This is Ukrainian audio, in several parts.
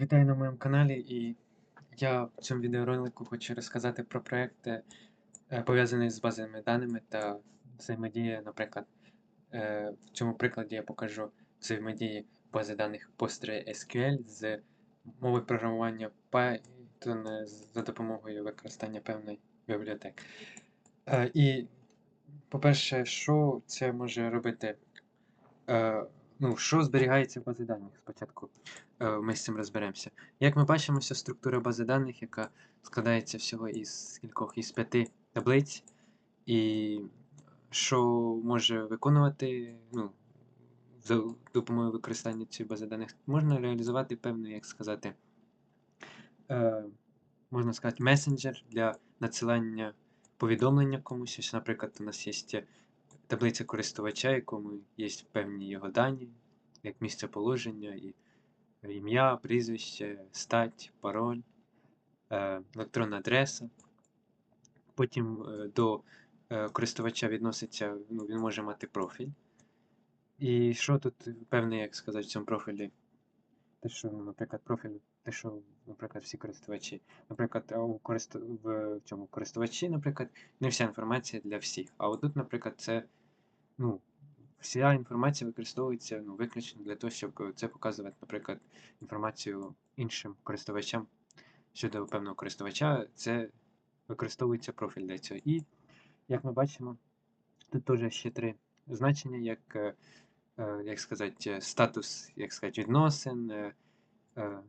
Вітаю на моєму каналі, і я в цьому відеоролику хочу розказати про проекти, е, пов'язані з базовими даними та взаємодія, наприклад, е, в цьому прикладі я покажу взаємодії бази даних PostgreSQL з мовою програмування Python за допомогою використання певної бібліотеки. Е, І, по-перше, що це може робити? Е, Ну, що зберігається в базі даних спочатку? Е, Ми з цим розберемося. Як ми бачимо, вся структура бази даних, яка складається всього із кількох із п'яти таблиць, і що може виконувати, ну, за допомогою використання цієї бази даних, можна реалізувати певний, як сказати, е, можна сказати, месенджер для надсилання повідомлення комусь. Ось, наприклад, у нас є таблиця користувача, якому є певні його дані, як місце положення, і ім'я, прізвище, стать, пароль, електронна адреса. Потім е, до е, користувача відноситься, ну, він може мати профіль. І що тут певне, як сказати, в цьому профілі? Те, що, ну, наприклад, профіль, те, що, наприклад, всі користувачі. Наприклад, у користу... в цьому користувачі, наприклад, не вся інформація для всіх. А отут, наприклад, це ну, вся інформація використовується ну, виключно для того, щоб це показувати, наприклад, інформацію іншим користувачам щодо певного користувача, це використовується профіль для цього. І, як ми бачимо, тут теж ще три значення, як е, е, як сказати, статус як сказати, відносин, е,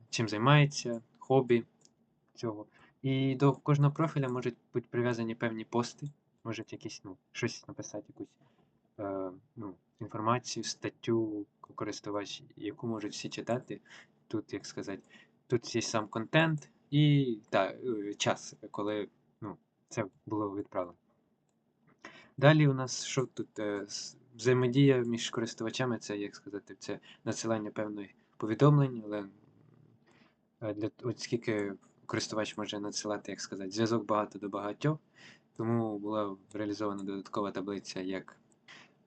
чим займається, хобі цього. І до кожного профіля можуть бути прив'язані певні пости, можуть якісь, ну, щось написати, якусь е, ну, інформацію, статтю користувач, яку можуть всі читати. Тут, як сказати, тут є сам контент і та, час, коли ну, це було відправлено. Далі у нас що тут? Е, взаємодія між користувачами, це, як сказати, це надсилання певної повідомлень, але е, для от скільки користувач може надсилати, як сказати, зв'язок багато до багатьох, тому була реалізована додаткова таблиця як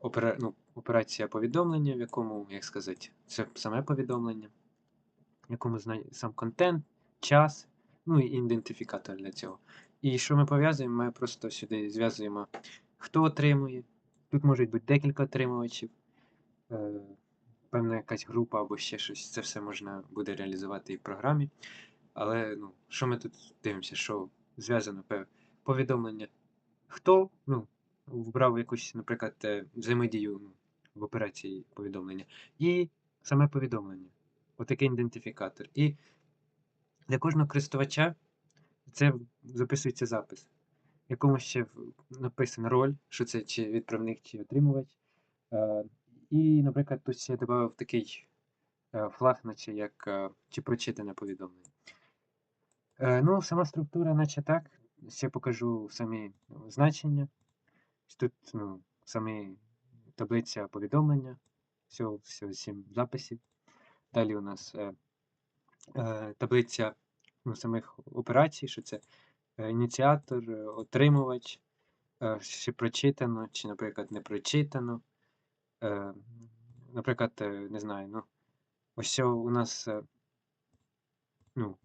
опера... ну, операція повідомлення, в якому, як сказати, це саме повідомлення, в якому знає сам контент, час, ну і ідентифікатор для цього. І що ми пов'язуємо? Ми просто сюди зв'язуємо, хто отримує. Тут можуть бути декілька отримувачів, е, певна якась група або ще щось. Це все можна буде реалізувати і в програмі. Але ну, що ми тут дивимося, що зв'язано повідомлення, хто, ну, вбрав якусь, наприклад, е, взаємодію ну, в операції повідомлення. І саме повідомлення. Отакий ідентифікатор. І для кожного користувача це записується запис, якому ще написана роль, що це чи відправник, чи отримувач. Е, і, наприклад, тут ще додав такий е, флаг, наче як чи прочитане повідомлення. Ну, сама структура, наче так. Ще покажу самі значення. Тут ну, саме таблиця повідомлення, всього, всього 7 записів. Далі у нас е, е, таблиця ну, самих операцій, що це е, ініціатор, е, отримувач, е, чи прочитано, чи, наприклад, не прочитано. Е, Наприклад, е, не знаю, ну, ось у нас ну,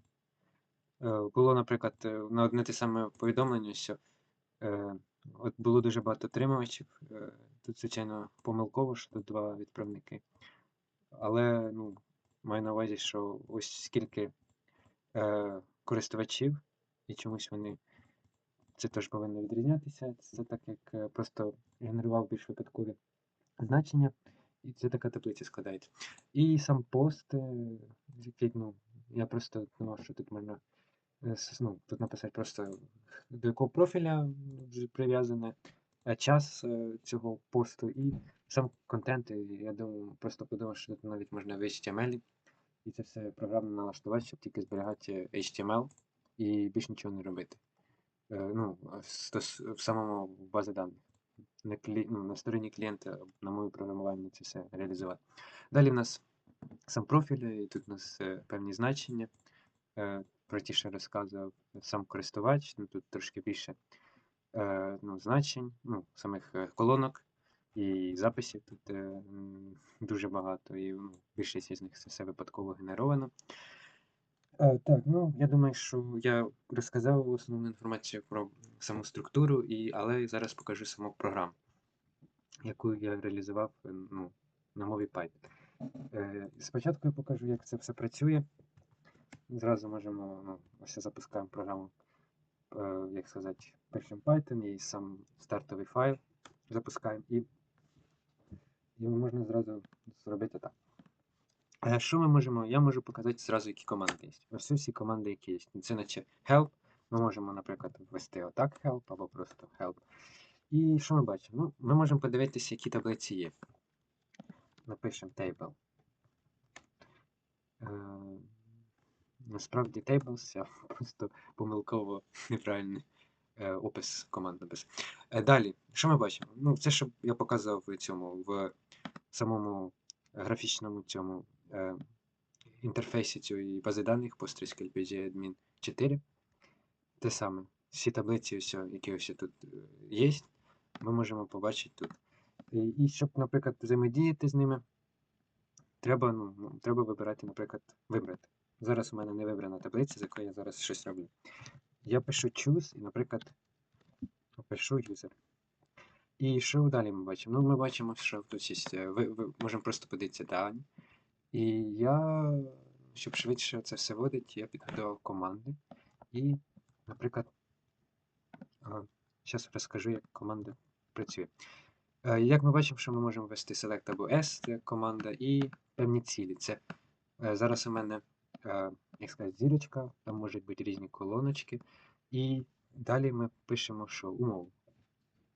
було, наприклад, на одне те саме повідомлення, що. От було дуже багато отримувачів. Е, тут, звичайно, помилково, що тут два відправники. Але ну, маю на увазі, що ось скільки е, користувачів, і чомусь вони це теж повинно відрізнятися. Це так як е, просто генерував більш випадкові значення, і це така таблиця складається. І сам пост, е, який, ну, я просто думав, що тут можна ну, тут написати просто до якого профіля прив'язане, е, час е, цього посту і сам контент. Я думаю, просто подумав, що тут навіть можна в HTML. І це все програмно налаштувати, щоб тільки зберігати HTML і більш нічого не робити. Ну, В самому базі даних. На клі... ну, на стороні клієнта на моє програмування це все реалізувати. Далі в нас сам профіль, і тут у нас певні значення простіше розказував сам користувач, ну тут трошки більше е, ну, значень, ну, самих е, колонок і записів тут е, дуже багато, і ну, більшість із них це все випадково генеровано. Е, так, ну я думаю, що я розказав основну інформацію про саму структуру, і, але зараз покажу саму програму, яку я реалізував е, ну, на мові Python. Е, спочатку я покажу, як це все працює. Зразу можемо, ну, ось запускаємо програму, е, як сказати, пишемо Python і сам стартовий файл запускаємо, і, і можна зразу зробити так. Що ми можемо? Я можу показати зразу, які команди є. Ось всі команди, які є. Це наче help. Ми можемо, наприклад, ввести отак help або просто help. І що ми бачимо? Ну, ми можемо подивитися, які таблиці є. Напишемо table. Насправді tables, я просто помилково неправильний е, опис команд написав. Е, далі, що ми бачимо? Ну, це, що я показував в цьому в самому графічному цьому е, інтерфейсі цієї бази даних PostgreSQL PG Admin 4. Те саме. Всі таблиці, ось, які ось тут е, є, ми можемо побачити тут. І, і щоб, наприклад, взаємодіяти з ними, треба, ну, треба вибирати, наприклад, вибрати. Зараз у мене не вибрана таблиця, з якої я зараз щось роблю. Я пишу choose і, наприклад, пишу user. І що далі ми бачимо? Ну, ми бачимо, що тут є. е, Ви, ви можемо просто подивитися дані. І я, щоб швидше це все вводити, я підготував команди. І, наприклад, зараз розкажу, як команда працює. Е, Як ми бачимо, що ми можемо ввести select або S, це команда, і певні цілі. Це е, зараз у мене, як сказати, зірочка, там можуть бути різні колоночки. І далі ми пишемо, що умову.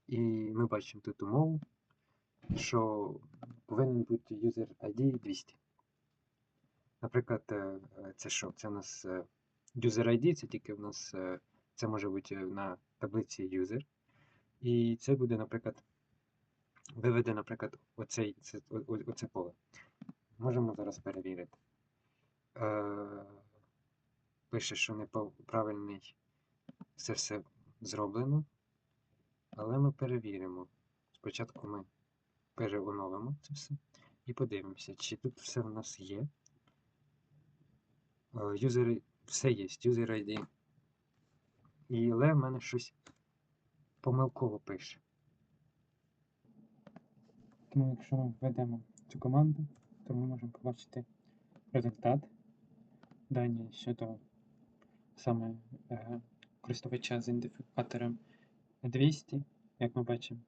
І ми бачимо тут умову, що повинен бути user ID 200. Наприклад, е, е, це що? Це у нас е, user ID, це тільки в нас е, це може бути на таблиці user. І це буде, наприклад, виведе, наприклад, оцей, це, о- о- оце поле. Можемо зараз перевірити. Е, Пише, що неправильний це все зроблено. Але ми перевіримо. Спочатку ми переоновимо це все і подивимося, чи тут все в нас є. Е, Юзери, все є, user ID. І але в мене щось помилково пише. Тому якщо ми введемо цю команду, то ми можемо побачити результат дані щодо саме е, користувача з ідентифікатором 200, як ми бачимо,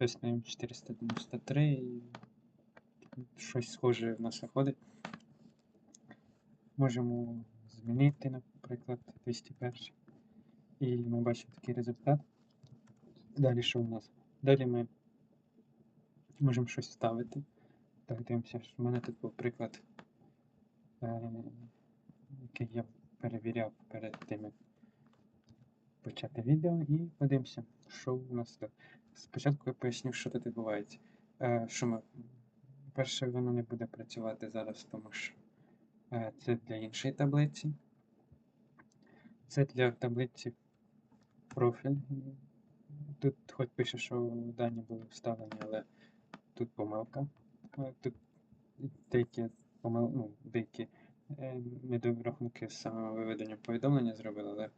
first 493 і щось схоже в нас виходить. Можемо змінити, наприклад, 201. І ми бачимо такий результат. Далі що у нас? Далі ми можемо щось вставити. Так, дивимося, що в мене тут був приклад, е, який я перевіряв перед тим, як почати відео, і подивимося, що у нас тут. Спочатку я поясню, що тут відбувається. Е, що ми, перше, воно не буде працювати зараз, тому що е, це для іншої таблиці. Це для таблиці профіль. Тут хоч пише, що дані були вставлені, але тут помилка. Е, Тут деякі помил... ну, деякі е, недорахунки з самим виведенням повідомлення зробили, але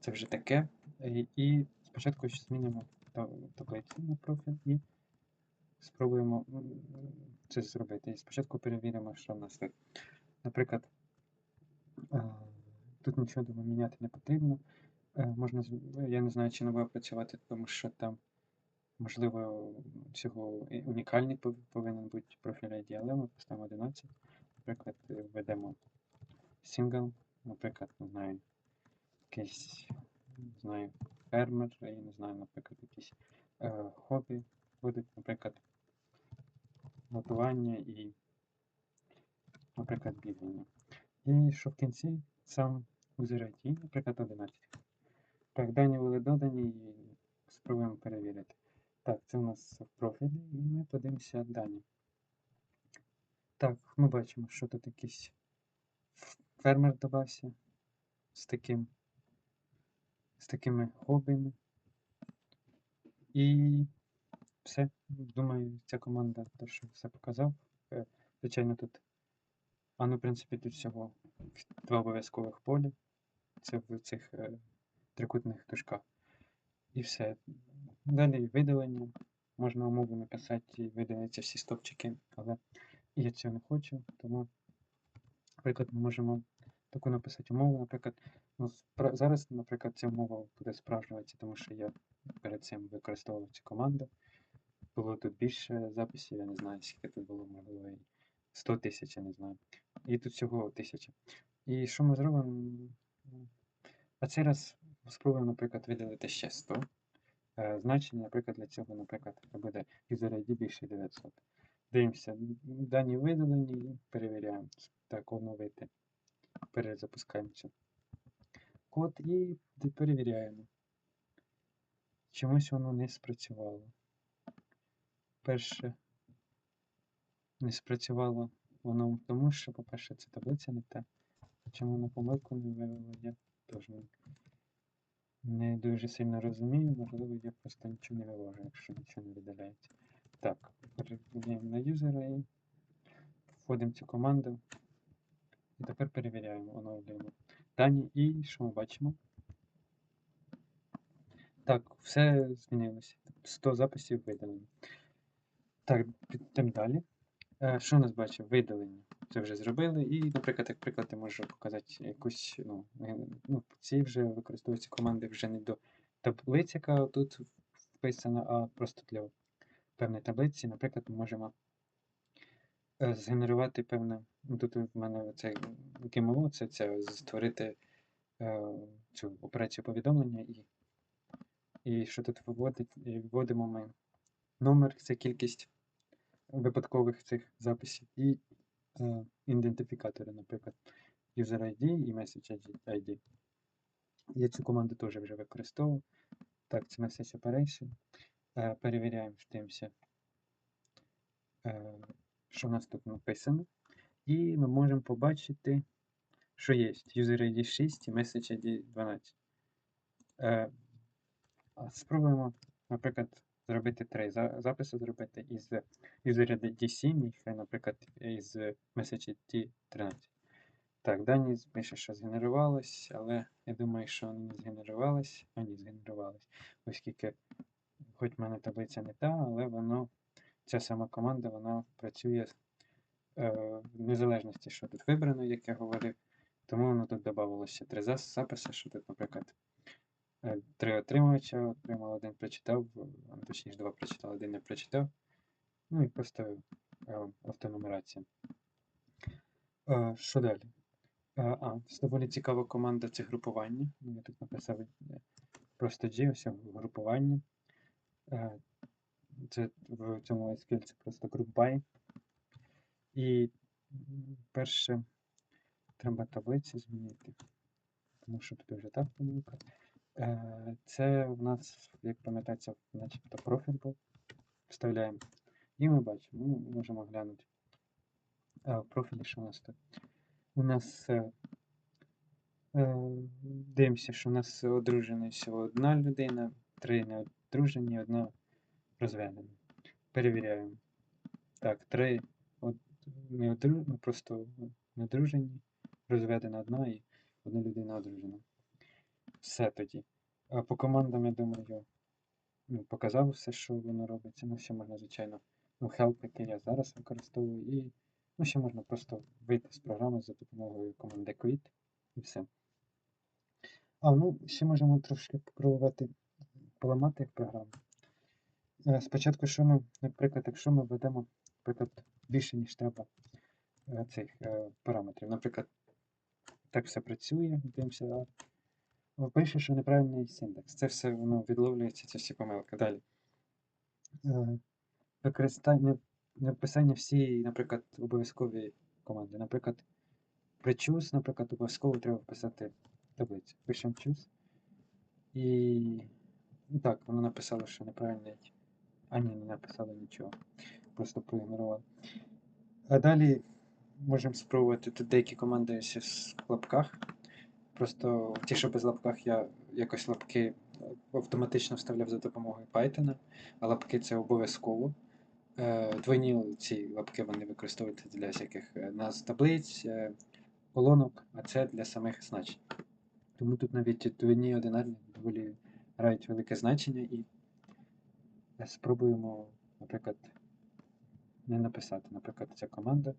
це вже таке. І, і спочатку ще змінимо таблицю на профіль і спробуємо це зробити. І спочатку перевіримо, що в нас тут. Наприклад, е, тут нічого думаю, міняти не потрібно. Е, Можна, я не знаю, чи не буде працювати, тому що там, можливо, всього унікальний повинен бути профіль ID, але ми поставимо 11. Наприклад, е, введемо single, наприклад, не знаю, якийсь, не знаю, фермер, я не знаю, наприклад, якісь е, хобі будуть, наприклад, готування і, наприклад, бігання. І що в кінці сам user ID, наприклад, 11. Так, дані були додані і спробуємо перевірити. Так, це у нас в профілі, і ми подивимося дані. Так, ми бачимо, що тут якийсь фермер додався з таким, з такими хобіями. І все. Думаю, ця команда те, що все показав. Е, Звичайно, тут А ну, в принципі, тут всього два обов'язкових поля. Це в цих е, трикутних дужках. І все. Далі видалення. Можна умову написати і видалиться всі стопчики, але я цього не хочу, тому, наприклад, ми можемо таку написати умову, наприклад, ну, зараз, наприклад, ця умова буде справжнюватися, тому що я перед цим використовував цю команду. Було тут більше записів, я не знаю, скільки тут було, можливо, 100 тисяч, я не знаю. І тут всього 1000. І що ми зробимо? А цей раз спробуємо, наприклад, видалити ще 100. Е, Значення, наприклад, для цього, наприклад, буде user ID більше 900. Дивимося, дані видалені і перевіряємо. Так, оновити. Перезапускаємо цю код і перевіряємо. Чомусь воно не спрацювало. Перше, не спрацювало воно тому, що, по-перше, це таблиця не та. Чому на помилку не вивело, я теж не, не дуже сильно розумію. Можливо, я просто нічого не вивожу, якщо нічого не видаляється. Так, перейдемо на юзера і вводимо цю команду. І тепер перевіряємо, оновлюємо дані. І що ми бачимо? Так, все змінилося. 100 записів видалено. Так, підемо далі. Е, Що у нас бачив? Видалення. Це вже зробили. І, наприклад, як приклад, я можу показати якусь, ну, е, ну ці вже використовуються команди вже не до таблиці, яка тут вписана, а просто для певної таблиці. Наприклад, ми можемо е, згенерувати певне. Ну, тут в мене цей ГМО, це, це створити е, цю операцію повідомлення і, і що тут виводить, і вводимо ми номер, це кількість випадкових цих записів і е, ідентифікатори, наприклад, user ID і message ID. Я цю команду теж вже використовував. Так, це message operation. Е, перевіряємо, дивимося, е, що в нас тут написано. І ми можемо побачити, що є user ID 6 і message ID 12. Е, спробуємо, наприклад, зробити три записи зробити із user ID 7 і, наприклад, із message ID 13. Так, дані пише, що згенерувалось, але я думаю, що вони не згенерувались. А ні, згенерувались. Оскільки, хоч в мене таблиця не та, але воно, ця сама команда, вона працює е, в незалежності, що тут вибрано, як я говорив. Тому воно тут додавалося три записи, що тут, наприклад, е, три отримувача отримав, один прочитав, точніше два прочитав, один не прочитав. Ну і просто е, автонумерація. Е, Що далі? Е, А, це доволі цікава команда це групування. Я тут написав е, просто G, ось групування. Е, Це в цьому SQL це просто group by. І перше треба таблиці змінити, тому що тут вже так помилка. Е, Це в нас, як пам'ятається, начебто профіль був. Вставляємо. І ми бачимо, ну, можемо глянути. Е, В профілі, що у нас тут? У нас дивимося, що у нас одружена всього одна людина, три не одружені, одна розведена. Перевіряємо. Так, три од... не одру... ну, просто не одружені, розведена одна і одна людина одружена. Все тоді. А по командам, я думаю, ну, показав все, що воно робиться. Ну, ще можна, звичайно, ну, help, який я зараз використовую, і ну, ще можна просто вийти з програми за допомогою команди quit і все. А, ну, ще можемо трошки попробувати поламати програму. Е, Спочатку, що ми, наприклад, якщо ми введемо, наприклад, більше, ніж треба е, цих е, параметрів. Наприклад, так все працює, дивимося, пише, що неправильний синтекс. Це все воно відловлюється, це всі помилки. Далі. Використання, написання всієї, наприклад, обов'язкові команди. Наприклад, при choose, наприклад, обов'язково треба вписати таблицю. Пишемо choose. І так, воно написало, що неправильний. А ні, не написало нічого. Просто проігнорувало. А далі можемо спробувати тут деякі команди в лапках. Просто ті, що без лапках, я якось лапки автоматично вставляв за допомогою Python, а лапки це обов'язково. е, двойні ці лапки вони використовуються для всяких е, назв таблиць, е, колонок, а це для самих значень. Тому тут навіть двойні одинарні доволі грають велике значення і е, спробуємо, наприклад, не написати. Наприклад, ця команда.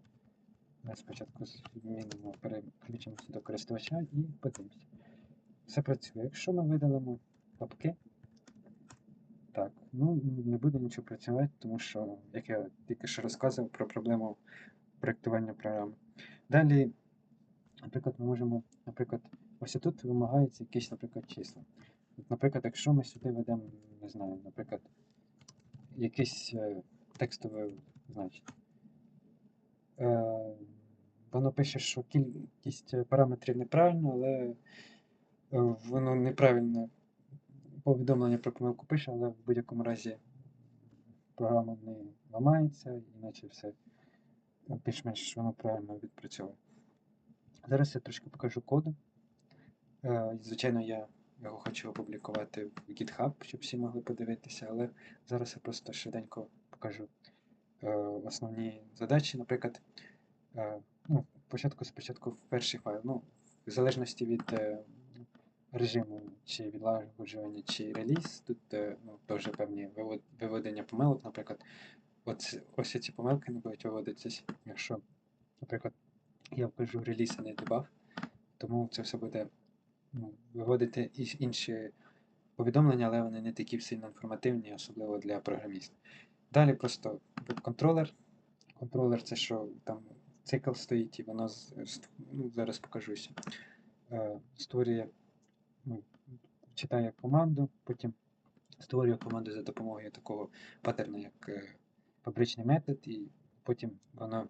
Ми спочатку змінимо, переключимося до користувача і подивимося. Все працює. Якщо ми видалимо лапки, так, ну не буде нічого працювати, тому що, як я тільки що розказував про проблему проєктування програми. Далі, наприклад, ми можемо, наприклад, ось тут вимагаються якісь, наприклад, числа. Наприклад, якщо ми сюди ведемо, не знаю, наприклад, якесь е, текстове значення. Е, воно пише, що кількість параметрів неправильно, але е, воно неправильно повідомлення про помилку пише, але в будь-якому разі програма не ламається, іначе все більш-менш воно правильно відпрацьовує. Зараз я трошки покажу коду. Е, Звичайно, я його хочу опублікувати в GitHub, щоб всі могли подивитися, але зараз я просто швиденько покажу е, основні задачі. Наприклад, е, ну, спочатку спочатку перший файл. Ну, в залежності від е, режиму чи відлагоджування, чи реліз, тут е, ну, теж певні виведення помилок, наприклад, от, ось ці помилки не будуть виводитися, якщо, наприклад, я вкажу реліз, а не дебаг, тому це все буде ну, виводити інші повідомлення, але вони не такі сильно інформативні, особливо для програмістів. Далі просто веб-контролер. Контролер це що там цикл стоїть, і воно ну, зараз покажуся. Е, Створює, ну, читає команду, потім створює команду за допомогою такого паттерну, як е, фабричний метод, і потім воно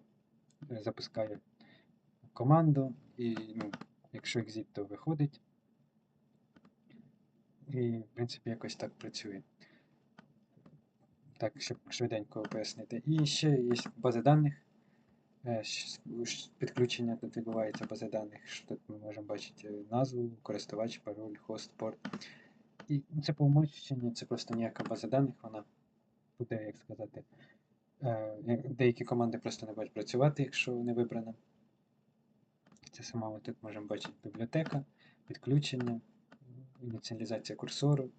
е, запускає команду, і ну, якщо exit, то виходить. І, в принципі, якось так працює. Так, щоб швиденько пояснити. І ще є бази даних. Е, Підключення тут відбувається бази даних. що Тут ми можемо бачити назву, користувач, пароль, хост, порт. І це по умовченню, це просто ніяка база даних, вона буде, як сказати, е, деякі команди просто не будуть працювати, якщо не вибрано. Це сама ми тут можемо бачити бібліотека, підключення, ініціалізація курсору,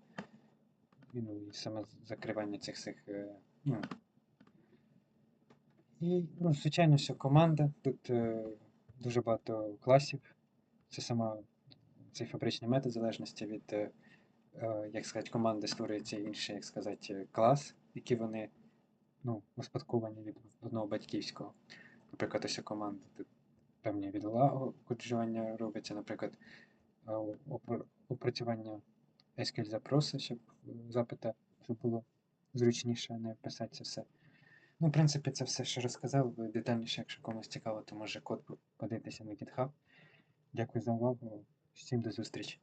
і, ну, і саме закривання цих всіх. е, Ну, і, ну, звичайно, що команда. Тут е, дуже багато класів. Це сама цей фабричний метод, в залежності від, е, е, як сказати, команди створюється інший, як сказати, клас, які вони ну, успадковані від одного батьківського. Наприклад, ось команда тут певні відлагоджування робиться, наприклад, е, опрацювання SQL запроси, щоб запита, щоб було зручніше не писати це все. Ну, в принципі, це все, що розказав. Детальніше, якщо комусь цікаво, то може код подивитися на GitHub. Дякую за увагу. Всім до зустрічі.